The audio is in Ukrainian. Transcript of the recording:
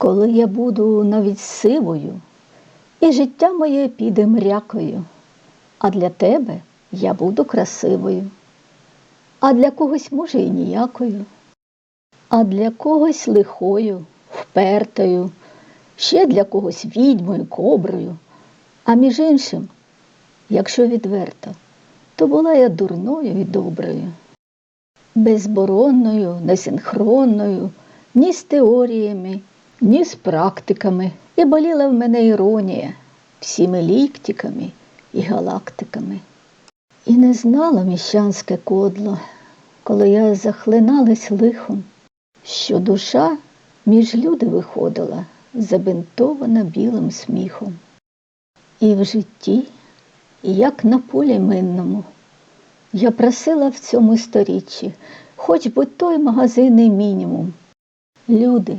Коли я буду навіть сивою, і життя моє піде мрякою, а для тебе я буду красивою, а для когось, може, і ніякою, а для когось лихою, впертою, ще для когось відьмою, коброю, а між іншим, якщо відверто, то була я дурною і доброю безборонною, несинхронною, ні з теоріями, ні з практиками. І боліла в мене іронія всіми ліктиками і галактиками. І не знала міщанське кодло, коли я захлиналась лихом, що душа між люди виходила, забинтована білим сміхом. І в житті, як на полі минному, я просила в цьому сторіччі, хоч би той магазинний мінімум. Люди,